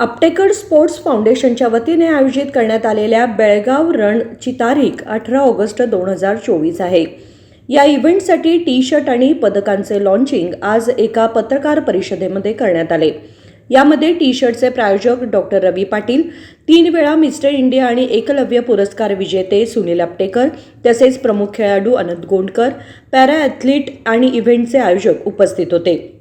अपटेकर sports फाउंडेशनच्या वतीने आयोजित करण्यात आलेल्या बेळगाव रणची तारीख अठरा ऑगस्ट दोन हजार चोवीस आहे. या इव्हेंटसाठी टी शर्ट आणि पदकांचे लॉन्चिंग आज एका पत्रकार परिषदेमध्ये करण्यात आले. यामध्ये टी शर्टचे प्रायोजक डॉक्टर रवी पाटील तीन वेळा मिस्टर इंडिया आणि एकलव्य पुरस्कार विजेते सुनील आपटेकर तसेच प्रमुख खेळाडू अनंत गोंडकर पॅरा ॲथलीट आणि इव्हेंटचे आयोजक उपस्थित होते.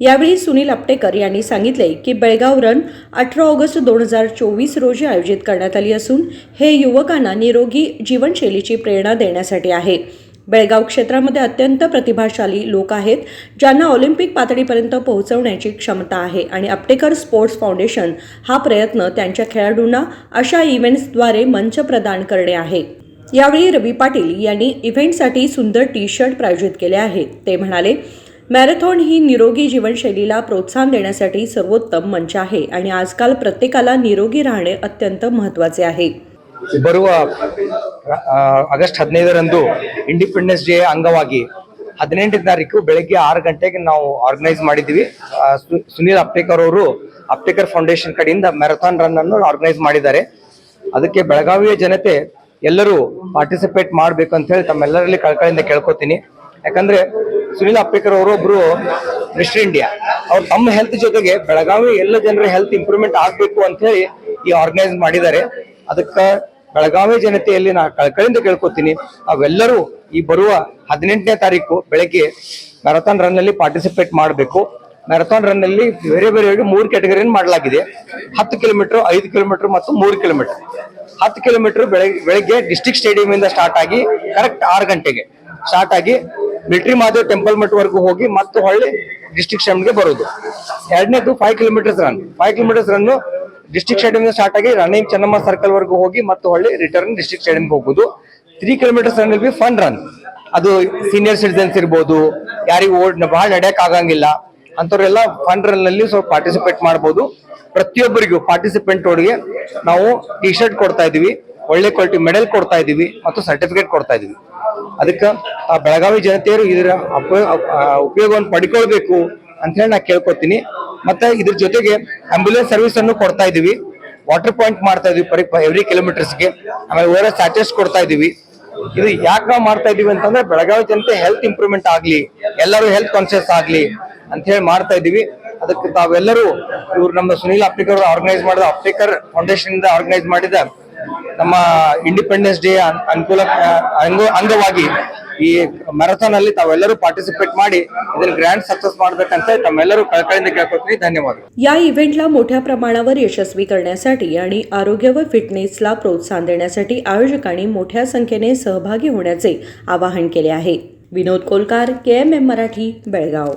यावेळी सुनील आपटेकर यांनी सांगितले की बेळगाव रन अठरा ऑगस्ट दोन हजार चोवीस रोजी आयोजित करण्यात आली असून हे युवकांना निरोगी जीवनशैलीची प्रेरणा देण्यासाठी आहे. बेळगाव क्षेत्रामध्ये अत्यंत प्रतिभाशाली लोक आहेत ज्यांना ऑलिम्पिक पातळीपर्यंत पोहोचवण्याची क्षमता आहे आणि आपटेकर स्पोर्ट्स फाउंडेशन हा प्रयत्न त्यांच्या खेळाडूंना अशा इव्हेंट्सद्वारे मंच प्रदान करणे आहे. यावेळी रवी पाटील यांनी इव्हेंटसाठी सुंदर टी शर्ट प्रायोजित केले आहे. ते म्हणाले मॅरेथॉन ही निरोगी जीवनशैलीला प्रोत्साहन देण्यासाठी सर्वोत्तम मंच आहे आणि आजकाल प्रत्येकाला निरोगी राहणे अत्यंत महत्त्वाचे आहे ಬರುವ ಆ, ಆಗಸ್ಟ್ ಹದಿನೈದರಂದು ಇಂಡಿಪೆಂಡೆನ್ಸ್ ಡೇ ಅಂಗವಾಗಿ ಹದಿನೆಂಟನೇ ತಾರೀಕು ಬೆಳಗ್ಗೆ ಆರು ಗಂಟೆಗೆ ನಾವು ಆರ್ಗನೈಸ್ ಮಾಡಿದ್ವಿ ಆ, ಸು- ಸುನೀಲ್ ಅಪ್ಟೇಕರ್ ಅವರು ಅಪ್ಟೇಕರ್ ಫೌಂಡೇಶನ್ ಕಡೆಯಿಂದ ಮ್ಯಾರಥಾನ್ ರನ್ ಅನ್ನು ಆರ್ಗನೈಸ್ ಮಾಡಿದ್ದಾರೆ ಅದಕ್ಕೆ ಬೆಳಗಾವಿಯ ಜನತೆ ಎಲ್ಲರೂ ಪಾರ್ಟಿಸಿಪೇಟ್ ಮಾಡ್ಬೇಕು ಅಂತ ಹೇಳಿ ತಮ್ಮೆಲ್ಲರಲ್ಲಿ ಕಳ್ಕಳಿಂದ ಕೇಳ್ಕೊತೀನಿ ಯಾಕಂದ್ರೆ ಸುನೀಲ್ ಅಪ್ಪೇಕರ್ ಅವರು ಒಬ್ರು ಮಿಸ್ಟರ್ ಇಂಡಿಯಾ. ಅವ್ರು ತಮ್ಮ ಹೆಲ್ತ್ ಜೊತೆಗೆ ಬೆಳಗಾವಿ ಎಲ್ಲ ಜನರ ಹೆಲ್ತ್ ಇಂಪ್ರೂವ್ಮೆಂಟ್ ಆಗ್ಬೇಕು ಅಂತ ಹೇಳಿ ಈ ಆರ್ಗನೈಸ್ ಮಾಡಿದ್ದಾರೆ. ಅದಕ್ಕೆ ಬೆಳಗಾವಿ ಜನತೆಯಲ್ಲಿ ನಾ ಕಳ್ಕಳಿಂದ ಕೇಳ್ಕೊತೀನಿ. ಅವೆಲ್ಲರೂ ಈ ಬರುವ ಹದಿನೆಂಟನೇ ತಾರೀಕು ಬೆಳಗ್ಗೆ ಮ್ಯಾರಥಾನ್ ರನ್ ಅಲ್ಲಿ ಪಾರ್ಟಿಸಿಪೇಟ್ ಮಾಡಬೇಕು. ಮ್ಯಾರಥಾನ್ ರನ್ ಅಲ್ಲಿ ಬೇರೆ ಬೇರೆ ಮೂರು ಕ್ಯಾಟಗರಿಯನ್ನು ಮಾಡಲಾಗಿದೆ. ಹತ್ತು ಕಿಲೋಮೀಟರ್ ಐದು ಕಿಲೋಮೀಟರ್ ಮತ್ತು ಮೂರು ಕಿಲೋಮೀಟರ್ ಹತ್ತು ಕಿಲೋಮೀಟರ್ ಬೆಳಗ್ಗೆ ಬೆಳಗ್ಗೆ ಡಿಸ್ಟಿಕ್ ಸ್ಟೇಡಿಯಂ ಇಂದ ಸ್ಟಾರ್ಟ್ ಆಗಿ ಕರೆಕ್ಟ್ ಆರು ಗಂಟೆಗೆ ಸ್ಟಾರ್ಟ್ ಆಗಿ ಮಿಲಿಟರಿ ಮಾದೇವ್ ಟೆಂಪಲ್ ಮಠ ವರೆಗೂ ಹೋಗಿ ಮತ್ತೆ ಹೊಳ್ಳಿ ಡಿಸ್ಟಿಕ್ ಸ್ಟ್ಯಾಂಡ್ಗೆ ಬರೋದು. ಎರಡನೇದು five kilometres run five kilometres run district stadium start ಆಗಿ ರನ್ನಿಂಗ್ ಚೆನ್ನಮ್ಮ ಸರ್ಕಲ್ ವರೆಗೂ ಹೋಗಿ ಮತ್ತೆ ಹೊಳ್ಳಿ ರಿಟರ್ನ್ ಡಿಸ್ಟಿಕ್ ಸ್ಟೇಡಿಯಂಗೆ ಹೋಗೋದು. Three kilometres run be fun run ಅದು ಸೀನಿಯರ್ ಸಿಟಿಸನ್ಸ್ ಇರ್ಬೋದು, ಯಾರಿಗೂ ಓಡ್ ಬಹಳ ನಡೆಯಕ್ ಆಗಂಗಿಲ್ಲ. ಅಂತವ್ರೆಲ್ಲ ಫನ್ ರನ್ನಲ್ಲಿ ಸ್ವಲ್ಪ ಪಾರ್ಟಿಸಿಪೇಟ್ ಮಾಡ್ಬೋದು. ಪ್ರತಿಯೊಬ್ಬರಿಗೂ ಪಾರ್ಟಿಸಿಪೆಂಟ್ ಒಳಗೆ ನಾವು ಟಿ ಶರ್ಟ್ ಕೊಡ್ತಾ ಇದೀವಿ ಒಳ್ಳೆ ಕ್ವಾಲಿಟಿ ಮೆಡಲ್ ಕೊಡ್ತಾ ಇದೀವಿ ಮತ್ತು ಸರ್ಟಿಫಿಕೇಟ್ ಕೊಡ್ತಾ ಇದೀವಿ ಅದಕ್ಕೆ ಬೆಳಗಾವಿ ಜನತೆಯರು ಇದರ ಉಪಯೋಗವನ್ನು ಪಡ್ಕೊಳ್ಬೇಕು ಅಂತ ಹೇಳಿ ನಾ ಕೇಳ್ಕೊತೀನಿ. ಮತ್ತೆ ಇದ್ರ ಜೊತೆಗೆ ಆಂಬ್ಯುಲೆನ್ಸ್ ಸರ್ವಿಸ್ ಅನ್ನು ಕೊಡ್ತಾ ಇದೀವಿ ವಾಟರ್ ಪಾಯಿಂಟ್ ಮಾಡ್ತಾ ಇದೀವಿ ಪರಿ ಎವ್ರಿ ಕಿಲೋಮೀಟರ್ಸ್ಗೆ ಆಮೇಲೆ ಓವರ್ ಸ್ಯಾಚಸ್ ಕೊಡ್ತಾ ಇದೀವಿ ಇದು ಯಾಕೆ ನಾವು ಮಾಡ್ತಾ ಇದೀವಿ ಅಂತಂದ್ರೆ ಬೆಳಗಾವಿ ಜನತೆ ಹೆಲ್ತ್ ಇಂಪ್ರೂವ್ಮೆಂಟ್ ಆಗ್ಲಿ ಎಲ್ಲರೂ ಹೆಲ್ತ್ ಕಾನ್ಶಿಯಸ್ ಆಗ್ಲಿ ಅಂತ ಹೇಳಿ ಮಾಡ್ತಾ ಇದೀವಿ ಅದಕ್ಕೆ ತಾವೆಲ್ಲರೂ ಇವ್ರು ನಮ್ಮ ಸುನೀಲ್ ಆಫ್ರಿಕರ್ ಆರ್ಗನೈಸ್ ಮಾಡಿದ ಆಫ್ರಿಕರ್ ಫೌಂಡೇಶನ್ ಇಂದ ಆರ್ಗನೈಸ್ ಮಾಡಿದ ನಮ್ಮ ಇಂಡಿಪೆಂಡೆನ್ಸ್ ಡೇ ಅನುಕೂಲ ಆ, ಅಂಗ- ಅಂಗವಾಗಿ ಈ ಮ್ಯಾರಥಾನ್ ಅಲ್ಲಿ ತಾವೆಲ್ಲರೂ ಪಾರ್ಟಿಸಿಪೇಟ್ ಮಾಡಿ ಇದನ್ನ ಗ್ರ್ಯಾಂಡ್ ಸಕ್ಸಸ್ ಮಾಡ್ಬೇಕಂತ ತಮ್ಮೆಲ್ಲರೂ ಕಳ್ಕಳಿಂದ ಕೇಳ್ಕೊತೀನಿ ಧನ್ಯವಾದ या इव्हेंटला मोठ्या प्रमाणावर यशस्वी करण्यासाठी आणि आरोग्य व फिटनेसला प्रोत्साहन देण्यासाठी आयोजकांनी मोठ्या संख्येने सहभागी होण्याचे आवाहन केले आहे Vinod Kolkar K M M Marathi Belgaum